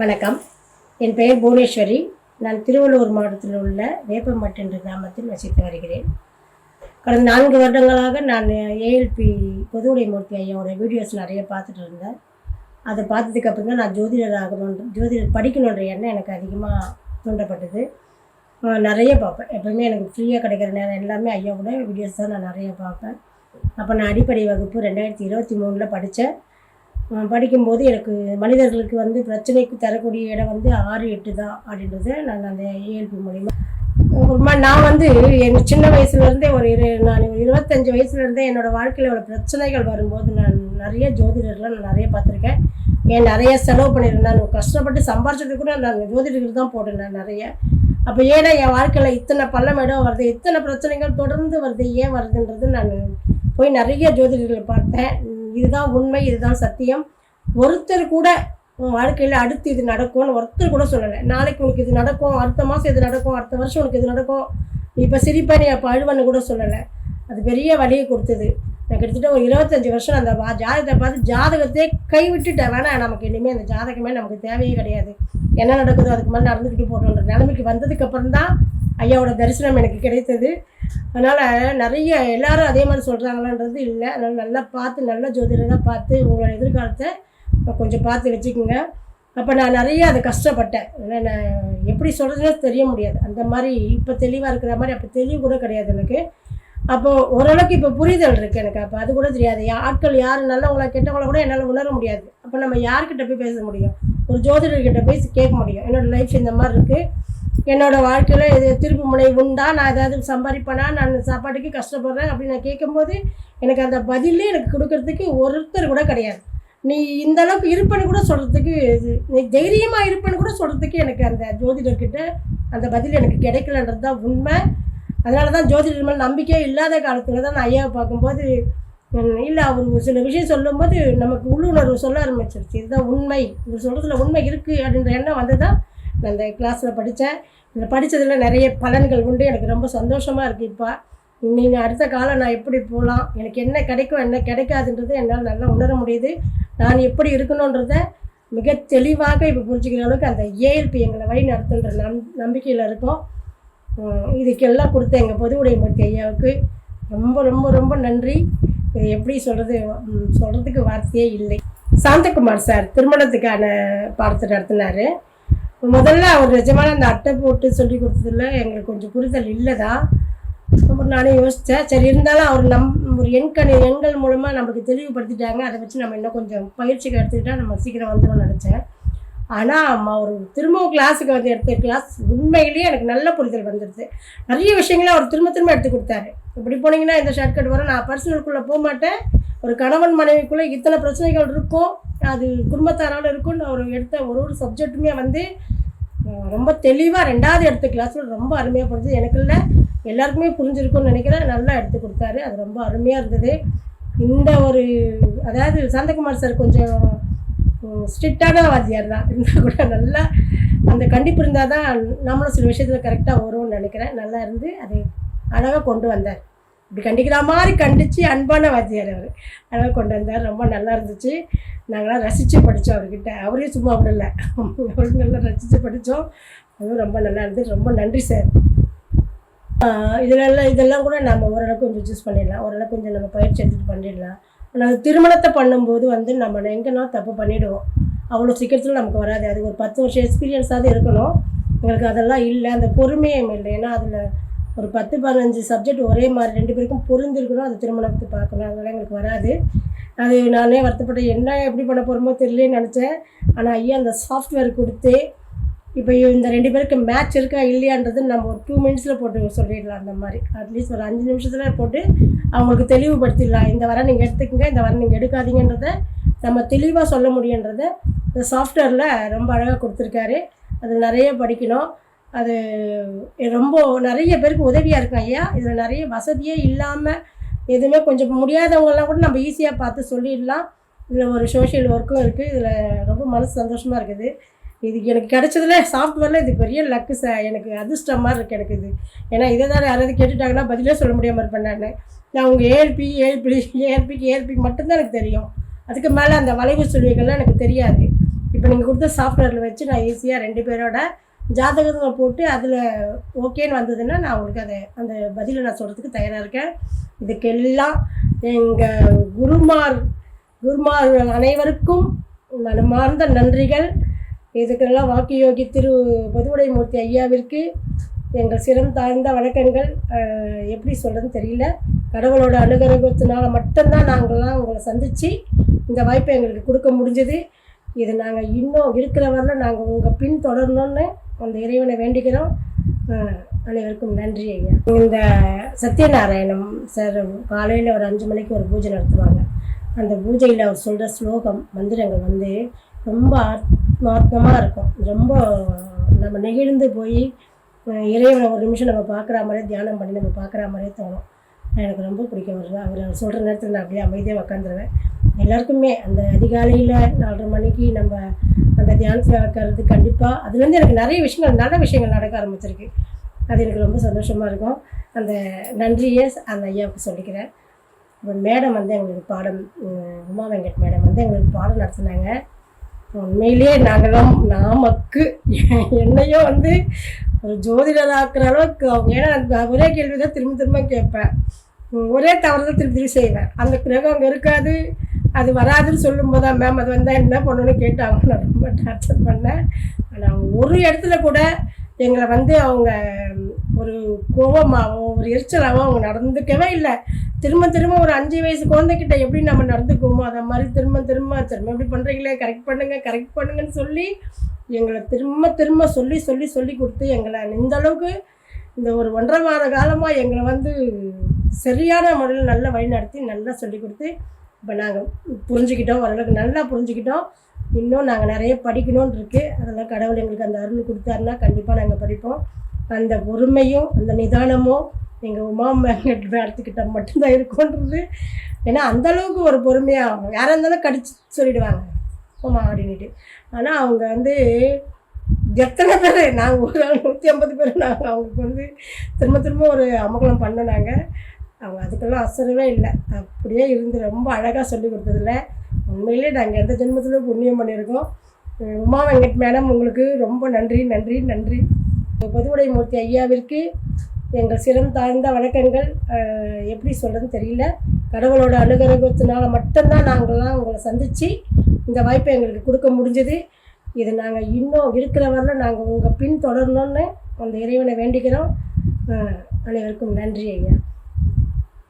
வணக்கம். என் பெயர் புவனேஸ்வரி. நான் திருவள்ளூர் மாவட்டத்தில் உள்ள வேப்பம்பட்டு என்ற கிராமத்தில் வசித்து வருகிறேன். கடந்த நான்கு வருடங்களாக நான் ஏஎல்பி பொதுவுடைய மூர்த்தி ஐயாவோட வீடியோஸ் நிறைய பார்த்துட்டு இருந்தேன். அதை பார்த்ததுக்கு அப்புறம் தான் நான் ஜோதிடர் ஆகணுன்ற ஜோதிடர் படிக்கணுன்ற எண்ணம் எனக்கு அதிகமாக தூண்டப்பட்டது. நிறைய பார்ப்பேன். எப்போவுமே எனக்கு ஃப்ரீயாக கிடைக்கிற நேரம் எல்லாமே ஐயாவோட வீடியோஸ் தான் நான் நிறைய பார்ப்பேன். அப்போ நான் அடிப்படை வகுப்பு ரெண்டாயிரத்தி இருபத்தி மூணில் படித்தேன். படிக்கும்போது எனக்கு மனிதர்களுக்கு வந்து பிரச்சனைக்கு தரக்கூடிய இடம் வந்து ஆறு எட்டு தான் அப்படின்றத நான் அந்த ஏஎல்பி மூலிமா அப்புறமா நான் வந்து எங்கள் சின்ன வயசுலேருந்தே ஒரு இரு நான் ஒரு இருபத்தஞ்சி வயசுலேருந்தே என்னோடய வாழ்க்கையில் ஒரு பிரச்சனைகள் வரும்போது நான் நிறைய ஜோதிடர்லாம் நான் நிறைய பார்த்துருக்கேன். ஏன் நிறைய செலவு பண்ணியிருந்தேன். நான் கஷ்டப்பட்டு சம்பாரிச்சது கூட நான் ஜோதிடர்கள் தான் போட்டிருந்தேன் நிறைய. அப்போ ஏன்னா என் வாழ்க்கையில் இத்தனை பள்ளமேடம் வருது இத்தனை பிரச்சனைகள் தொடர்ந்து வருது ஏன் வருதுன்றது நான் போய் நிறைய ஜோதிடர்களை பார்த்தேன். இதுதான் உண்மை இதுதான் சத்தியம். ஒருத்தர் கூட உன் வாழ்க்கையில் அடுத்து இது நடக்கும்னு ஒருத்தர் கூட சொல்லலை. நாளைக்கு உனக்கு இது நடக்கும் அடுத்த மாதம் இது நடக்கும் அடுத்த வருஷம் உனக்கு இது நடக்கும். நீ இப்போ சிரிப்பா நீ அப்போ அழுவன்னு கூட சொல்லலை. அது பெரிய வழியை கொடுத்தது. நான் கிட்டத்தட்ட ஒரு இருபத்தஞ்சி வருஷம் அந்த பா ஜாதகத்தை பார்த்து ஜாதகத்தையே கை விட்டுட்டேன் வேணாம் நமக்கு இனிமேல் அந்த ஜாதகமே நமக்கு தேவையே கிடையாது. என்ன நடக்குதோ அதுக்கு மேலே நடந்துக்கிட்டு போகணுன்ற நிலைமைக்கு வந்ததுக்கப்புறம் தான் ஐயாவோட தரிசனம் எனக்கு கிடைத்தது. அதனால் நிறைய எல்லாரும் அதே மாதிரி சொல்கிறாங்களான்றது இல்லை. அதனால் நல்லா பார்த்து நல்ல ஜோதிடராக பார்த்து உங்களோட எதிர்காலத்தை கொஞ்சம் பார்த்து வச்சுக்கோங்க. அப்போ நான் நிறைய அதை கஷ்டப்பட்டேன். ஏன்னா நான் எப்படி சொல்கிறதுன்னு தெரிய முடியாது. அந்த மாதிரி இப்போ தெளிவாக இருக்கிற மாதிரி அப்போ தெளிவு கூட கிடையாது எனக்கு. அப்போ ஓரளவுக்கு இப்போ புரிதல் இருக்குது எனக்கு. அப்போ அது கூட தெரியாது. ஆட்கள் யார் நல்லவங்களா கெட்டவங்களா கூட என்னால் உணர முடியாது. அப்போ நம்ம யார்கிட்ட போய் பேச முடியும்? ஒரு ஜோதிடர்கிட்ட போய் கேட்க முடியும். என்னோட லைஃப் இந்த மாதிரி இருக்குது என்னோடய வாழ்க்கையில் இது திருப்பு முனை உண்டா? நான் ஏதாவது சம்பாதிப்பேனா? நான் சாப்பாட்டுக்கு கஷ்டப்படுறேன் அப்படின்னு நான் கேட்கும்போது எனக்கு அந்த பதிலே எனக்கு கொடுக்கறதுக்கு ஒருத்தர் கூட கிடையாது. நீ இந்த அளவுக்கு இருப்பேன்னு கூட சொல்கிறதுக்கு இது நீ தைரியமாக இருப்பேன்னு கூட சொல்கிறதுக்கு எனக்கு அந்த ஜோதிடர்கிட்ட அந்த பதில் எனக்கு கிடைக்கலன்றது தான் உண்மை. அதனால தான் ஜோதிடர் மேலே நம்பிக்கையே இல்லாத காலத்தில் தான் நான் ஐயாவை பார்க்கும்போது இல்லை அவர் ஒரு சில விஷயம் சொல்லும்போது நமக்கு உள்ளுணர்வு சொல்ல ஆரம்பிச்சிருச்சு. இதுதான் உண்மை. இவர் சொல்கிறதுல உண்மை இருக்குது அப்படின்ற எண்ணம் வந்து தான் நான் அந்த கிளாஸில் படித்தேன் படித்ததில் நிறைய பலன்கள் உண்டு. எனக்கு ரொம்ப சந்தோஷமாக இருக்குது இப்போ. நீங்கள் அடுத்த காலம் நான் எப்படி போகலாம் எனக்கு என்ன கிடைக்கும் என்ன கிடைக்காதுன்றது என்னால் நல்லா உணர முடியுது. நான் எப்படி இருக்கணுன்றத மிக தெளிவாக இப்போ புரிஞ்சுக்கிற அளவுக்கு அந்த ஏஎல்பி எங்களை வழி நடத்துன்ற நம் நம்பிக்கையில் இருக்கோம். இதுக்கெல்லாம் கொடுத்த எங்கள் பொது உடைமூர்த்தி ஐயாவுக்கு ரொம்ப ரொம்ப ரொம்ப நன்றி. இது எப்படி சொல்கிறது சொல்கிறதுக்கு வார்த்தையே இல்லை. சாந்தகுமார் சார் திருமணத்துக்கான பாடத்தை நடத்தினார். முதல்ல அவர் நிஜமான அந்த அட்டை போட்டு சொல்லி கொடுத்ததுல எங்களுக்கு கொஞ்சம் புரிதல் இல்லை தான் அப்புறம் நானே யோசித்தேன் சரி இருந்தாலும் அவர் நம் ஒரு எண்கணி எண்கள் மூலமாக நமக்கு தெளிவுபடுத்திட்டாங்க. அதை வச்சு நம்ம இன்னும் கொஞ்சம் பயிற்சிக்கு எடுத்துக்கிட்டால் நம்ம சீக்கிரம் வந்துடும் நினச்சேன். ஆனால் ஒரு திரும்பவும் கிளாஸுக்கு வந்து எடுத்த கிளாஸ் உண்மையிலேயே எனக்கு நல்ல புரிதல் வந்துடுது நிறைய விஷயங்களை அவர் திரும்ப திரும்ப எடுத்து கொடுத்தாரு. இப்படி போனீங்கன்னா இந்த ஷார்ட்கட் வரும். நான் பர்சனலுக்குள்ளே போக மாட்டேன். ஒரு கணவன் மனைவிக்குள்ளே இத்தனை பிரச்சனைகள் இருக்கும். அது குடும்பத்தாரால் இருக்கும்னு அவர் எடுத்த ஒரு ஒரு சப்ஜெக்ட்டுமே வந்து ரொம்ப தெளிவாக ரெண்டாவது எடுத்த கிளாஸில் ரொம்ப அருமையாக புரிஞ்சது. எனக்கு இல்லை எல்லாருக்குமே புரிஞ்சிருக்கும்னு நினைக்கிறேன். நல்லா எடுத்து கொடுத்தாரு. அது ரொம்ப அருமையாக இருந்தது. இந்த ஒரு அதாவது சாந்தகுமார் சார் கொஞ்சம் ஸ்ட்ரிக்டான வாத்தியார் தான். இருந்தால் கூட நல்லா அந்த கண்டிப்பு இருந்தால் தான் நம்மளும் சில விஷயத்தில் கரெக்டாக வரும்னு நினைக்கிறேன். நல்லா இருந்து அதை அழகாக கொண்டு வந்தார். இப்படி கண்டிக்கிற மாதிரி கண்டித்து அன்பான வாத்தியார் அவர். அழகாக கொண்டு வந்தார். ரொம்ப நல்லா இருந்துச்சு. நாங்களாம் ரசித்து படித்தோம் அவர்கிட்ட. அவரையும் சும்மா விடலை. அவரும் நல்லா ரசித்து படித்தோம் அதுவும் ரொம்ப நல்லா இருந்தது. ரொம்ப நன்றி சார். இதெல்லாம் இதெல்லாம் கூட நம்ம ஓரளவுக்கு கொஞ்சம் சூஸ் பண்ணிடலாம். ஓரளவுக்கு கொஞ்சம் நம்ம பயிற்சி எடுத்துகிட்டு பண்ணிடலாம். ஆனால் திருமணத்தை பண்ணும்போது வந்து நம்ம எங்கன்னா தப்பு பண்ணிவிடுவோம் அவ்வளோ சீக்கிரத்தில் நமக்கு வராது. அது ஒரு பத்து வருஷம் எக்ஸ்பீரியன்ஸாவது இருக்கணும். எங்களுக்கு அதெல்லாம் இல்லை. அந்த பொறுமையும் இல்லை. ஏன்னா அதில் ஒரு பத்து பதினஞ்சு சப்ஜெக்ட் ஒரே மாதிரி ரெண்டு பேருக்கும் பொருந்திருக்கணும். அது திருமணத்தை பார்க்கணும். அதெல்லாம் எங்களுக்கு வராது. அது நானே வருத்தப்பட்டு என்ன எப்படி பண்ண போகிறோமோ தெரியலன்னு நினச்சேன். ஆனால் ஐயா அந்த சாஃப்ட்வேர் கொடுத்து இப்போ இந்த ரெண்டு பேருக்கு மேட்ச் இருக்கா இல்லையான்றது நம்ம ஒரு டூ மினிட்ஸில் போட்டு சொல்லிடலாம் அந்த மாதிரி. அட்லீஸ்ட் ஒரு அஞ்சு நிமிஷத்தில் போட்டு அவங்களுக்கு தெளிவுபடுத்திடலாம். இந்த வர நீங்கள் எடுத்துக்கங்க இந்த வர நீங்கள் எடுக்காதீங்கன்றத நம்ம தெளிவாக சொல்ல முடியுன்றத இந்த சாஃப்ட்வேரில் ரொம்ப அழகாக கொடுத்துருக்காரு. அது நிறைய படிக்கணும். அது ரொம்ப நிறைய பேருக்கு உதவியாக இருக்கும் ஐயா. இதில் நிறைய வசதியே இல்லாமல் எதுவுமே கொஞ்சம் முடியாதவங்கெல்லாம் கூட நம்ம ஈஸியாக பார்த்து சொல்லிடலாம். இதில் ஒரு சோஷியல் ஒர்க்கும் இருக்குது இதில் ரொம்ப மனசு சந்தோஷமாக இருக்குது. இது எனக்கு கிடச்சதில் சாஃப்ட்வேரில் இது பெரிய லக்கு ச எனக்கு அதிர்ஷ்டம் மாதிரி இருக்குது எனக்கு இது. ஏன்னா இதை தான் யாராவது கேட்டுட்டாங்கன்னா பதிலே சொல்ல முடியாமல் இருப்பேன் நான். நான் உங்கள் ஏஎல்பி ஏஎல்பி ஏஎல்பிக்கு ஏஎல்பிக்கு மட்டும்தான் எனக்கு தெரியும். அதுக்கு மேலே அந்த வளைவு சொல்விகள்லாம் எனக்கு தெரியாது. இப்போ நீங்கள் கொடுத்த சாஃப்ட்வேரில் வச்சு நான் ஈஸியாக ரெண்டு பேரோட ஜாதகங்களை போட்டு அதில் ஓகேன்னு வந்ததுன்னா நான் உங்களுக்கு அதை அந்த பதிலை நான் சொல்கிறதுக்கு தயாராக இருக்கேன். இதுக்கெல்லாம் எங்கள் குருமார் குருமார்கள் அனைவருக்கும் மனமார்ந்த நன்றிகள். இதுக்கெல்லாம் வாக்கு யோகி திரு பதுவுடை மூர்த்தி ஐயாவிற்கு எங்கள் சிரம் தாழ்ந்த வணக்கங்கள். எப்படி சொல்கிறதுன்னு தெரியல. கடவுளோட அனுகிரகத்தினால மட்டும்தான் நாங்கள்லாம் உங்களை சந்தித்து இந்த வாய்ப்பை எங்களுக்கு கொடுக்க முடிஞ்சது. இது நாங்கள் இன்னும் இருக்கிற நாங்கள் உங்கள் பின் தொடரணும்னு அந்த இறைவனை வேண்டிக்கிறோம் அனைவருக்கும் நன்றி ஐயா. இந்த சத்யநாராயணம் சார் காலையில் ஒரு அஞ்சு மணிக்கு ஒரு பூஜை நடத்துவாங்க. அந்த பூஜையில் அவர் சொல்கிற ஸ்லோகம் மந்திரங்கள் வந்து ரொம்ப ஆத்மாத்மமாக இருக்கும். ரொம்ப நம்ம நெகிழ்ந்து போய் இறைவனை ஒரு நிமிஷம் நம்ம பார்க்குற மாதிரியே தியானம் பண்ணி நம்ம பார்க்குற மாதிரியே தோணும். எனக்கு ரொம்ப பிடிக்கும். அவர் அவர் சொல்கிற நேரத்தில் நான் அப்படியே அமைதியாக உக்காந்துருவேன். எல்லாருக்குமே அந்த அதிகாலையில் நாலரை மணிக்கு நம்ம அந்த தியானத்தில் உட்கார்றது கண்டிப்பாக அதுலேருந்து எனக்கு நிறைய விஷயங்கள் நல்ல விஷயங்கள் நடக்க ஆரம்பிச்சிருக்கு. அது எனக்கு ரொம்ப சந்தோஷமாக இருக்கும். அந்த நன்றியை அந்த ஐயாவுக்கு சொல்லிக்கிறேன். மேடம் வந்து எங்களுக்கு பாடம் உமா வெங்கட் மேடம் வந்து எங்களுக்கு பாடம் நடத்துனாங்க. உண்மையிலேயே நாங்களாம் நாமக்கு என்னையோ வந்து ஒரு ஜோதிடராக்குற அளவுக்கு அவங்க ஏன்னா ஒரே கேள்வி தான் திரும்ப திரும்ப கேட்பேன். ஒரே தவறு தான் திருப்பி திருப்பி செய்வேன். அந்த கிரகம் அங்கே இருக்காது. அது வராதுன்னு சொல்லும்போது தான் மேம் அது வந்தால் என்ன பண்ணணும்னு கேட்டாங்க. நான் ரொம்ப டார்ச்சர் பண்ணேன். ஆனால் அவங்க ஒரு இடத்துல கூட எங்களை வந்து அவங்க ஒரு கோபமாகவோ ஒரு எரிச்சலாகவோ அவங்க நடந்துக்கவே இல்லை. திரும்ப திரும்ப ஒரு அஞ்சு வயசு குழந்தைகிட்ட எப்படி நம்ம நடந்துக்குவோமோ அதை மாதிரி திரும்ப திரும்ப திரும்ப எப்படி பண்ணுறீங்களே கரெக்ட் பண்ணுங்கள் கரெக்ட் பண்ணுங்கன்னு சொல்லி எங்களை திரும்ப திரும்ப சொல்லி சொல்லி சொல்லி கொடுத்து எங்களை இந்த அளவுக்கு இந்த ஒரு ஒன்றரை வார காலமாக எங்களை வந்து சரியான முறையில் நல்லா வழி நடத்தி நல்லா சொல்லி கொடுத்து இப்போ நாங்கள் புரிஞ்சுக்கிட்டோம் ஓரளவுக்கு நல்லா புரிஞ்சுக்கிட்டோம். இன்னும் நாங்கள் நிறைய படிக்கணும்னு இருக்குது அதெல்லாம் கடவுள் எங்களுக்கு அந்த அருள் கொடுத்தாருன்னா கண்டிப்பாக நாங்கள் படிப்போம். அந்த பொறுமையும் அந்த நிதானமும் எங்கள் உமா மேங்கட் மேடத்துக்கிட்ட மட்டும்தான் இருக்கும்ன்றது. ஏன்னா அந்த அளவுக்கு ஒரு பொறுமையாக யாராக இருந்தாலும் கடிச்சு சொல்லிடுவாங்க. உமா அப்படின்ட்டு ஆனால் அவங்க வந்து எத்தனை பேர் நாங்கள் ஒரு நூற்றி ஐம்பது பேர் நாங்கள் அவங்களுக்கு வந்து திரும்ப திரும்ப ஒரு அமகலம் பண்ணினாங்க அவங்க அதுக்கெல்லாம் அசரவே இல்லை. அப்படியே இருந்து ரொம்ப அழகாக சொல்லி கொடுத்ததில்ல உண்மையிலே நாங்கள் எந்த ஜென்மத்திலும் புண்ணியம் பண்ணியிருக்கோம். உமா வெங்கட் மேடம் உங்களுக்கு ரொம்ப நன்றி நன்றி நன்றி. பொதுவுடை மூர்த்தி ஐயாவிற்கு எங்கள் சிரம் தாழ்ந்த வணக்கங்கள். எப்படி சொல்கிறதுன்னு தெரியல. கடவுளோட அனுகிரகத்தினால மட்டும்தான் நாங்கள்லாம் உங்களை சந்தித்து இந்த வாய்ப்பை எங்களுக்கு கொடுக்க முடிஞ்சது. இது நாங்கள் இன்னும் இருக்கிற வரல நாங்கள் உங்கள் பின் தொடரணும்னு அந்த இறைவனை வேண்டிக்கிறோம். அனைவருக்கும் நன்றி ஐயா.